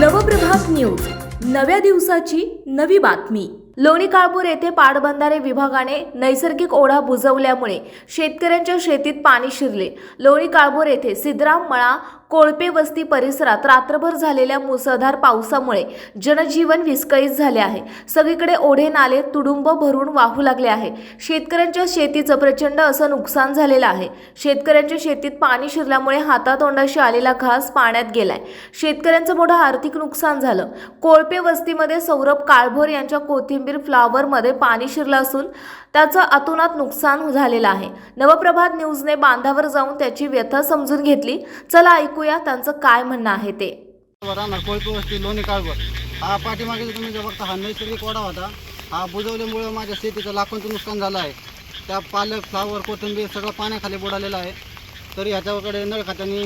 Nav Prabhat news. नव्या दिवसाची नवी बातमी. लोणी काळपूर येथे पाटबंधारे विभागाने नैसर्गिक ओढा बुजवल्यामुळे शेतकऱ्यांच्या शेतीत पाणी शिरले. लोणी काळपूर येथे सिद्धराम मळा कोळपे वस्ती परिसरात रात्रभर झालेल्या मुसळधार पावसामुळे जनजीवन विस्कळीत झाले आहे. सगळीकडे ओढे नाले तुडुंब भरून वाहू लागले आहे. शेतकऱ्यांच्या शेतीचं प्रचंड असं नुकसान झालेलं आहे. शेतकऱ्यांच्या शेतीत पाणी शिरल्यामुळे हातातोंडाशी आलेला घास पाण्यात गेलाय. शेतकऱ्यांचं मोठं आर्थिक नुकसान झालं. कोळपे वस्तीमध्ये सौरभ काळभोर यांच्या कोथिंबीर फ्लावरमध्ये पाणी शिरलं असून त्याचं अतोनात नुकसान झालेलं आहे. नवप्रभात न्यूजने बांधावर जाऊन त्याची व्यथा समजून घेतली. चला ऐकू ऐकूया त्यांचं काय म्हणणं आहे ते. राहणार कोळपी वस्ती लोणी काळभर. हा पाठीमागे तुम्ही जर बघता हा नैसर्गिक ओढा होता. हा बुजवल्यामुळे माझ्या शेतीचं लाखोंचं नुकसान झालं आहे. त्या पालक फ्लावर कोथिंबीर सगळं पाण्याखाली बुडालेलं आहे. तरी ह्याच्याकडे नळ खात्याने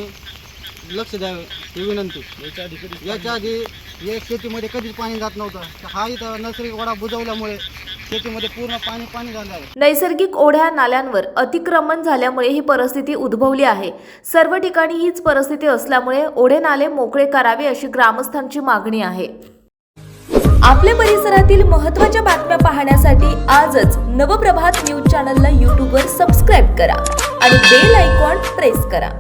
लक्ष द्यावे ही विनंती. याच्या आधी याच्या आधी या शेतीमध्ये कधीच पाणी जात नव्हतं. तर हा इथं नैसर्गिक ओढा बुजवल्यामुळे शेतीमध्ये पूर्ण पाणी पाणी झालं आहे. नैसर्गिक ओढ्या नाल्यांवर अतिक्रमण झाल्यामुळे ही परिस्थिती उद्भवली आहे. सर्व ठिकाणी हीच परिस्थिती असल्यामुळे ओढे नाले मोकळे करावे अशी ग्रामस्थांची मागणी आहे. आपल्या परिसरातील महत्त्वाच्या बातम्या पाहण्यासाठी आजच नवप्रभात न्यूज चॅनलला यूट्यूबवर सबस्क्राईब करा आणि बेल आयकॉन प्रेस करा.